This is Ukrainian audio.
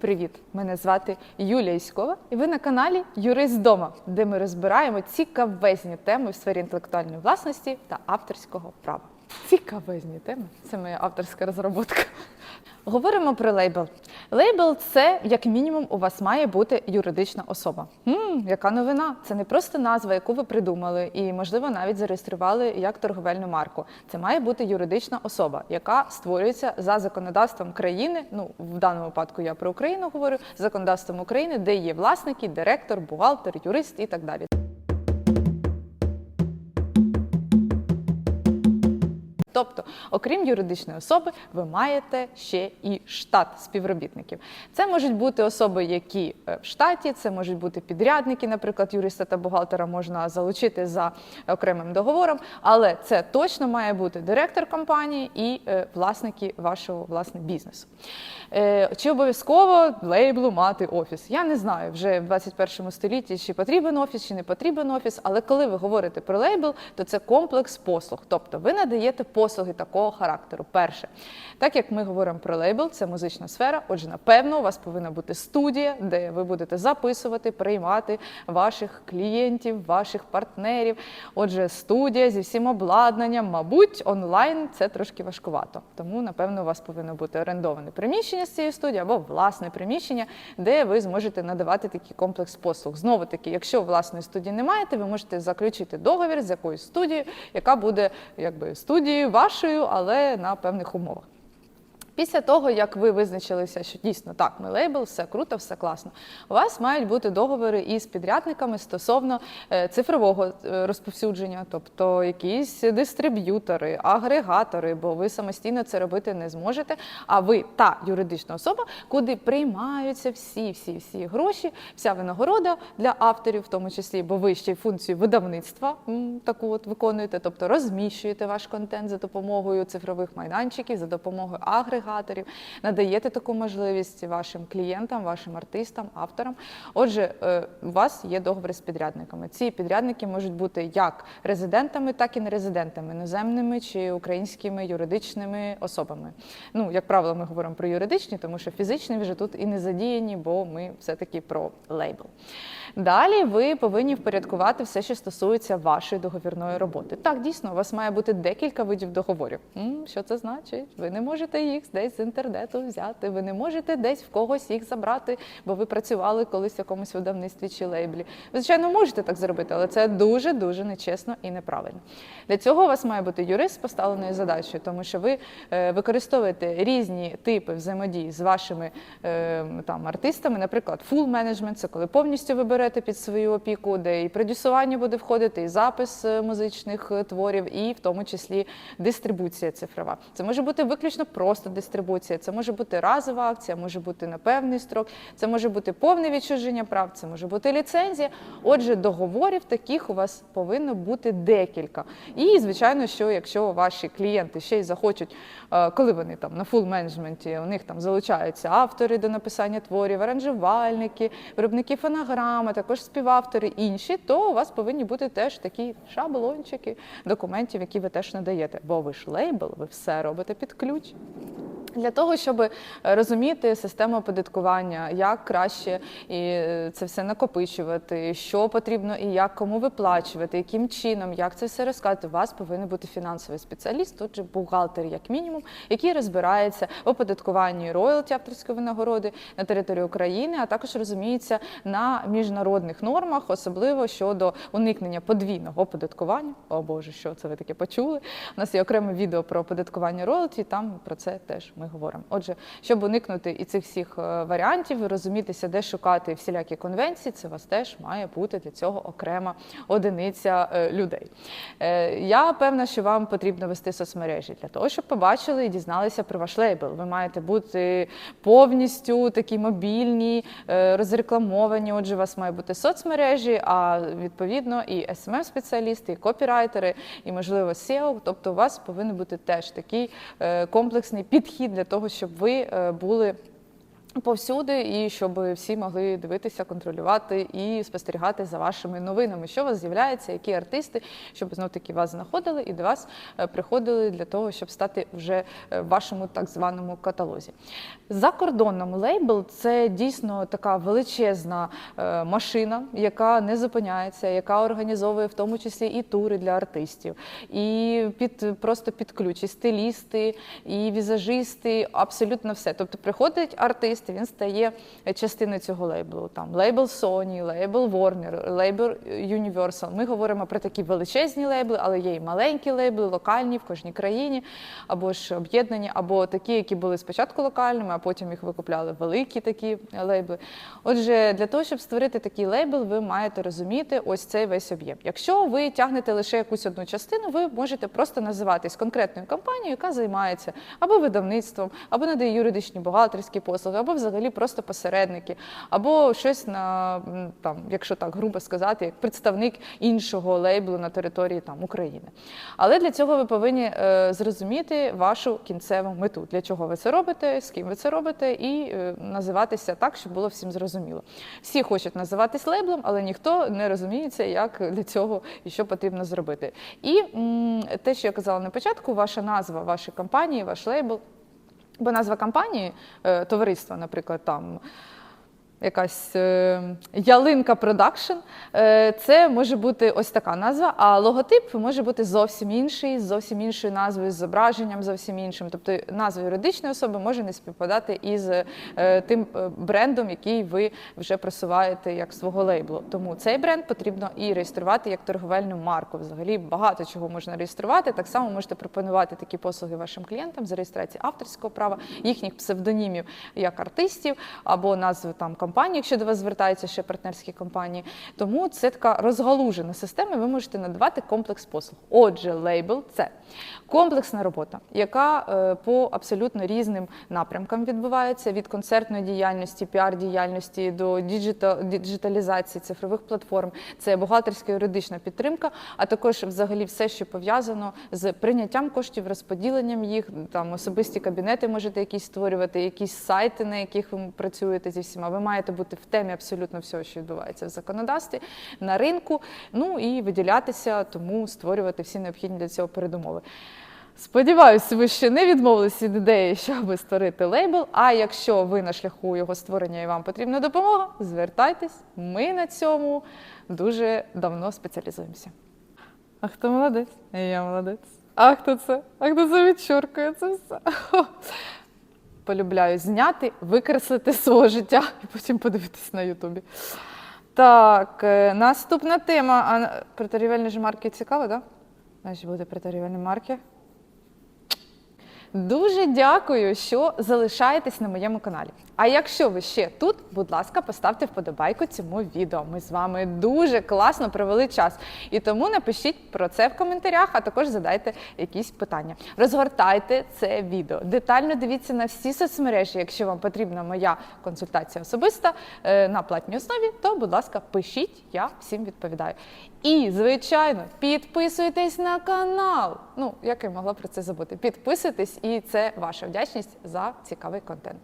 привіт! Мене звати Юлія Іськова, і ви на каналі Юрист Дома, де ми розбираємо цікавезні теми в сфері інтелектуальної власності та авторського права. Цікавезні теми це моя авторська розробка. Говоримо про лейбл. Лейбл це, як мінімум, у вас має бути юридична особа. м яка новина? Це не просто назва, яку ви придумали, і, можливо, навіть зареєстрували як торговельну марку. Це має бути юридична особа, яка створюється за законодавством країни. Ну, в даному випадку я про Україну говорю, законодавством України, де є власники, директор, бухгалтер, юрист і так далі. Тобто, окрім юридичної особи, ви маєте ще і штат співробітників. Це можуть бути особи, які е, в штаті, це можуть бути підрядники, наприклад, юриста та бухгалтера можна залучити за окремим договором, але це точно має бути директор компанії і е, власники вашого власне бізнесу. Е, Чи обов'язково лейблу мати офіс? Я не знаю вже в 21 столітті, чи потрібен офіс, чи не потрібен офіс. Але коли ви говорите про лейбл, то це комплекс послуг. Тобто ви надаєте послуги такого характеру. Перше, так як ми говоримо про лейбл, це музична сфера. Отже, напевно, у вас повинна бути студія, де ви будете записувати, приймати ваших клієнтів, ваших партнерів. Отже, студія зі всім обладнанням, мабуть, онлайн це трошки важкувато. Тому, напевно, у вас повинно бути орендоване приміщення з цієї студії або власне приміщення, де ви зможете надавати такий комплекс послуг. Знову таки, якщо власної студії не маєте, ви можете заключити договір з якоюсь студією, яка буде якби студією вашою, але на певних умовах. Після того, як ви визначилися, що дійсно так, ми лейбл, все круто, все класно. У вас мають бути договори із підрядниками стосовно е, цифрового е, розповсюдження, тобто якісь дистриб'ютори, агрегатори, бо ви самостійно це робити не зможете. А ви та юридична особа, куди приймаються всі, всі, всі гроші, вся винагорода для авторів, в тому числі, бо ви ще й функцію видавництва таку от виконуєте, тобто розміщуєте ваш контент за допомогою цифрових майданчиків, за допомогою агрегаторів, надаєте таку можливість вашим клієнтам, вашим артистам, авторам. Отже, е, у вас є договори з підрядниками. Ці підрядники можуть бути як резидентами, так і нерезидентами, іноземними чи українськими юридичними особами. Ну, як правило, ми говоримо про юридичні, тому що фізичні вже тут і не задіяні, бо ми все-таки про лейбл. Далі ви повинні впорядкувати все, що стосується вашої договірної роботи. Так, дійсно, у вас має бути декілька видів договорів. Що це значить? Ви не можете їх десь з інтернету взяти, ви не можете десь в когось їх забрати, бо ви працювали колись в якомусь видавництві чи лейблі. Ви, звичайно, можете так зробити, але це дуже дуже нечесно і неправильно. Для цього у вас має бути юрист з поставленою задачею, тому що ви е, використовуєте різні типи взаємодії з вашими е, там артистами, наприклад, full менеджмент це коли повністю ви берете під свою опіку, де і продюсування буде входити, і запис е, музичних творів, і в тому числі дистрибуція цифрова. Це може бути виключно просто дистрибуція, це може бути разова акція, може бути на певний строк, це може бути повне відчуження прав, це може бути ліцензія. Отже, договорів таких у вас повинно бути декілька. І звичайно, що якщо ваші клієнти ще й захочуть, е, коли вони там на фул менеджменті, у них там залучаються автори до написання творів, аранжувальники, виробники фонограми, також співавтори інші, то у вас повинні бути теж такі шаблончики документів, які ви теж надаєте. Бо ви ж лейбл, ви все робите під ключ. Для того, щоб е, розуміти систему оподаткування, як краще і е, це все накопичувати, що потрібно і як кому виплачувати, яким чином, як це все розказати, у вас повинен бути фінансовий спеціаліст, тут же бухгалтер, як мінімум, який розбирається в оподаткуванні роялті авторської винагороди на території України, а також розуміється на міжнародних нормах, особливо щодо уникнення подвійного оподаткування. О Боже, що це ви таке почули? У нас є окреме відео про оподаткування роялті, там про це теж ми говоримо. Отже, щоб уникнути і цих всіх е, варіантів, розумітися, де шукати всілякі конвенції, це у вас теж має бути для цього окрема одиниця е, людей. Е, Я певна, що вам потрібно вести соцмережі для того, щоб побачили і дізналися про ваш лейбл. Ви маєте бути повністю такі мобільні, розрекламовані. Отже, у вас має бути соцмережі, а відповідно і smm спеціалісти і копірайтери, і можливо SEO. Тобто, у вас повинен бути теж такий комплексний підхід для того, щоб ви е, були. Повсюди, і щоб всі могли дивитися, контролювати і спостерігати за вашими новинами, що у вас з'являється, які артисти, щоб знов таки вас знаходили і до вас е, приходили для того, щоб стати вже е, в вашому так званому каталозі. За кордоном лейбл це дійсно така величезна е, машина, яка не зупиняється, яка організовує в тому числі і тури для артистів, і під просто під ключ, і стилісти, і візажисти, абсолютно все. Тобто приходить артист, він стає частиною цього лейблу. Там лейбл Sony, лейбл Warner, лейбл Universal. Ми говоримо про такі величезні лейбли, але є і маленькі лейбли, локальні в кожній країні, або ж об'єднані, або такі, які були спочатку локальними, а потім їх викупляли великі такі лейбли. Отже, для того, щоб створити такий лейбл, ви маєте розуміти ось цей весь об'єм. Якщо ви тягнете лише якусь одну частину, ви можете просто називатись конкретною компанією, яка займається або видавництвом, або надає юридичні бухгалтерські послуги, або взагалі просто посередники, або щось на там, якщо так грубо сказати, як представник іншого лейблу на території там України. Але для цього ви повинні е, зрозуміти вашу кінцеву мету, для чого ви це робите, з ким ви це робите, і е, називатися так, щоб було всім зрозуміло. Всі хочуть називатись лейблом, але ніхто не розуміється, як для цього і що потрібно зробити. І м, те, що я казала на початку, ваша назва вашої компанії, ваш лейбл. Бо назва компанії, е, товариства, наприклад, там якась е, ялинка продакшн, е, це може бути ось така назва, а логотип може бути зовсім інший, з зовсім іншою назвою, з зображенням зовсім іншим. Тобто назва юридичної особи може не співпадати із е, тим брендом, який ви вже просуваєте як свого лейблу. Тому цей бренд потрібно і реєструвати як торговельну марку. Взагалі багато чого можна реєструвати. Так само можете пропонувати такі послуги вашим клієнтам з реєстрації авторського права, їхніх псевдонімів як артистів або назви там компанії, якщо до вас звертаються ще партнерські компанії. Тому це така розгалужена система. Ви можете надавати комплекс послуг. Отже, лейбл це комплексна робота, яка е, по абсолютно різним напрямкам відбувається від концертної діяльності, піар-діяльності до діджиталізації цифрових платформ. Це бухгалтерська юридична підтримка, а також взагалі все, що пов'язано з прийняттям коштів, розподіленням їх, там особисті кабінети можете якісь створювати, якісь сайти, на яких ви працюєте зі всіма. Ви маєте бути в темі абсолютно всього, що відбувається в законодавстві, на ринку, ну і виділятися, тому створювати всі необхідні для цього передумови. Сподіваюся, ви ще не відмовилися від ідеї, щоб створити лейбл. А якщо ви на шляху його створення і вам потрібна допомога, звертайтесь. Ми на цьому дуже давно спеціалізуємося. А хто молодець? Я молодець. А хто це? А хто це відчуркує це все? Полюбляю зняти, викреслити свого життя і потім подивитись на Ютубі. Так, е, наступна тема. А протирівельні ж марки цікаво, так? Да? Значить, буде приторівельні марки. Дуже дякую, що залишаєтесь на моєму каналі. А якщо ви ще тут, будь ласка, поставте вподобайку цьому відео. Ми з вами дуже класно провели час. І тому напишіть про це в коментарях, а також задайте якісь питання. Розгортайте це відео. Детально дивіться на всі соцмережі. Якщо вам потрібна моя консультація особиста е, на платній основі, то, будь ласка, пишіть, я всім відповідаю. І, звичайно, підписуйтесь на канал. Ну, як я могла про це забути? Підписуйтесь, і це ваша вдячність за цікавий контент.